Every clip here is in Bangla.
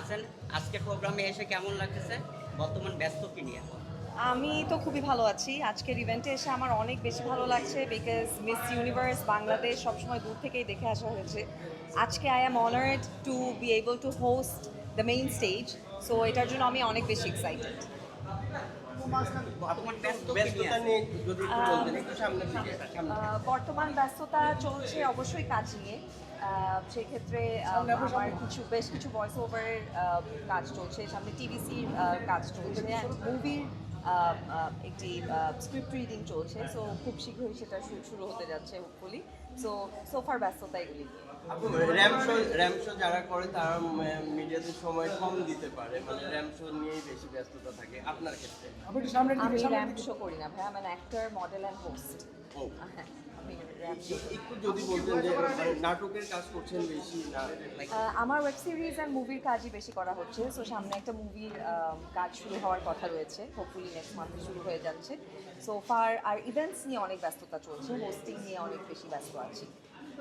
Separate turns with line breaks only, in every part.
আছেন? আজকে প্রোগ্রামে এসে কেমন লাগতেছে? বর্তমান ব্যস্ত কি নিয়ে?
আমি তো খুবই ভালো আছি। আজকের ইভেন্টে এসে আমার অনেক বেশি ভালো লাগছে বিকজ মিস ইউনিভার্স বাংলাদেশ সবসময় দূর থেকেই দেখে আসা হয়েছে। আজকে I am honoured to be able to host the main stage so এটার জন্য আমি অনেক বেশি এক্সাইটেড
বর্তমান
ব্যস্ততা সামনে
বর্তমান ব্যস্ততা চলছে অবশ্যই কাজ নিয়ে। আহ, সেক্ষেত্রে আমার কিছু বেশ কিছু ভয়েস ওভারের কাজ চলছে। সামনে টিভিসির কাজ চলছে। মুভির একটি স্ক্রিপ্ট রিডিং চলছে। সো খুব শীঘ্রই সেটা শুরু হতে যাচ্ছে হোপফুলি সো সোফার ব্যস্ততা এগুলি।
র্যাম শো র্যাম শো যারা করে তারা মিডিয়াতে সময় কম দিতে পারে। মানে র্যাম শো নিয়েই বেশি ব্যস্ততা থাকে আপনার ক্ষেত্রে?
আমি র্যাম শো করি না ভাই আমি অ্যাক্টর মডেল অ্যান্ড হোস্ট
ও।
হ্যাঁ।
মানে নাটকের কাজ করছেন বেশি না?
আমার ওয়েব সিরিজ আর মুভির কাজই বেশি করা হচ্ছে। সো সামনে একটা মুভির কাজ শুরু হওয়ার কথা রয়েছে। হোপফুলি নেক্সট মান্থে শুরু হয়ে যাচ্ছে। সো ফার আর ইভেন্টস নিয়ে অনেক ব্যস্ততা চলছে। হোস্টিং নিয়ে অনেক বেশি ব্যস্ত আছি।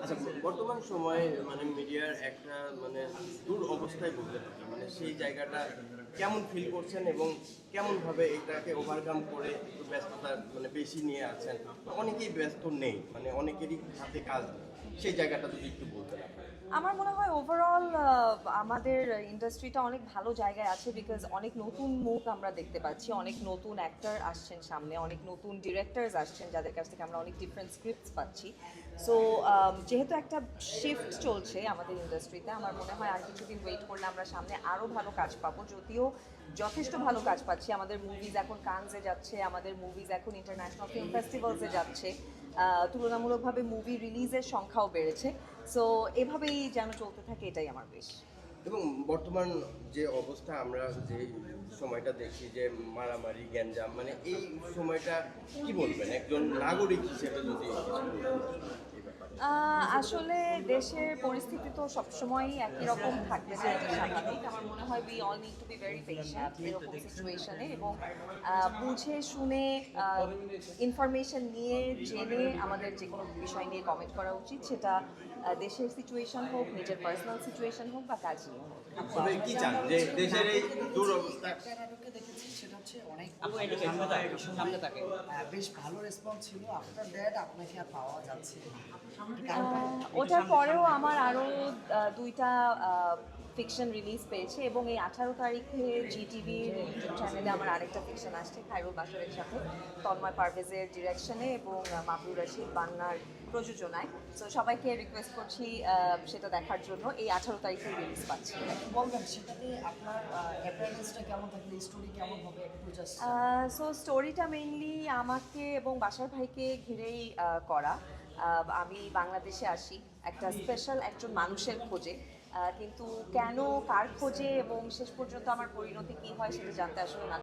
আচ্ছা বর্তমান সময়ে মানে মিডিয়ার একটা মানে দূর অবস্থায় বলতে পারি মানে সেই জায়গাটা কেমন ফিল করছেন এবং কেমন ভাবে এটাকে ওভারকাম করে ব্যস্ততা বেশি নিয়ে আছেন অনেকেই ব্যস্ত নেই মানে অনেকেরই হাতে কাজ। সেই জায়গাটা যদি একটু বলতেন।
আমার মনে হয় ওভারঅল আমাদের ইন্ডাস্ট্রিটা অনেক ভালো জায়গায় আছে বিকজ অনেক নতুন মুখ আমরা দেখতে পাচ্ছি, অনেক নতুন অ্যাক্টর আসছেন সামনে, অনেক নতুন ডিরেক্টরস আসছেন যাদের কাছ থেকে আমরা অনেক ডিফারেন্ট স্ক্রিপ্টস পাচ্ছি সো যেহেতু একটা শিফট চলছে আমাদের ইন্ডাস্ট্রিতে আমার মনে হয় আর কিছুদিন ওয়েট করলে আমরা সামনে আরও ভালো কাজ পাবো, যদিও যথেষ্ট ভালো কাজ পাচ্ছি। আমাদের মুভিজ এখন কানসে যাচ্ছে, আমাদের মুভিজ এখন ইন্টারন্যাশনাল ফিল্ম ফেস্টিভ্যালসে যাচ্ছে। তুলনামূলকভাবে মুভি রিলিজের সংখ্যাও বেড়েছে। সো এভাবেই যেন চলতে থাকে, এটাই আমার বেশ
এবং বর্তমান যে অবস্থা, আমরা যে সময়টা দেখি যে মারামারি, গ্যাঞ্জাম মানে এই সময়টা কি বলবেন? একজন নাগরিক হিসেবে যদি
আসলে দেশের পরিস্থিতি তো সবসময়ই একই রকম থাকবে না এটা স্বাভাবিক। আমার মনে হয় we all need to be very patient এরকম সিচুয়েশনে এবং বুঝে শুনে ইনফরমেশন নিয়ে জেনে আমাদের যে কোনো বিষয় নিয়ে কমেন্ট করা উচিত সেটা দেশের সিচুয়েশন হোক নিজের পার্সোনাল সিচুয়েশন হোক বা কাজ নিয়ে হোক
কি চান? যে দেশের এই দুরবস্থা
দেখেছি সেটা হচ্ছে অনেক
আপু এদিকে সামনে তাকান, সামনে তাকান।
আহ, বেশ ভালো রেসপন্স ছিল। আফটার দ্যাট আপনাকে আর পাওয়া যাচ্ছে
ওটার পরেও আমার আরও দুইটা ফিকশন রিলিজ পেয়েছে এবং এই আঠারো তারিখে জি টিভির ইউটিউব চ্যানেলে আমার আরেকটা ফিকশন আসছে খাইরুল বাসারের সাথে তন্ময় পারভেজের ডিরেকশনে এবং মাহবুব রশিদ বান্নার প্রযোজনায়। তো সবাইকে রিকোয়েস্ট করছি সেটা দেখার জন্য। এই আঠারো তারিখে রিলিজ পাচ্ছি।
বলবেন সেটাতে আপনার অ্যাপিয়ারেন্সটা কেমন থাকবে? স্টোরি কেমন হবে? একটু জাস্ট
সো স্টোরিটা মেইনলি আমাকে এবং বাসার ভাইকে ঘিরেই করা। আমি বাংলাদেশে আসি, একটা স্পেশাল একজন মানুষের খোঁজে। কিন্তু কেন, কার খোঁজে এবং শেষ পর্যন্ত আমার পরিণতি কী হয় সেটা জানতে আসলে না।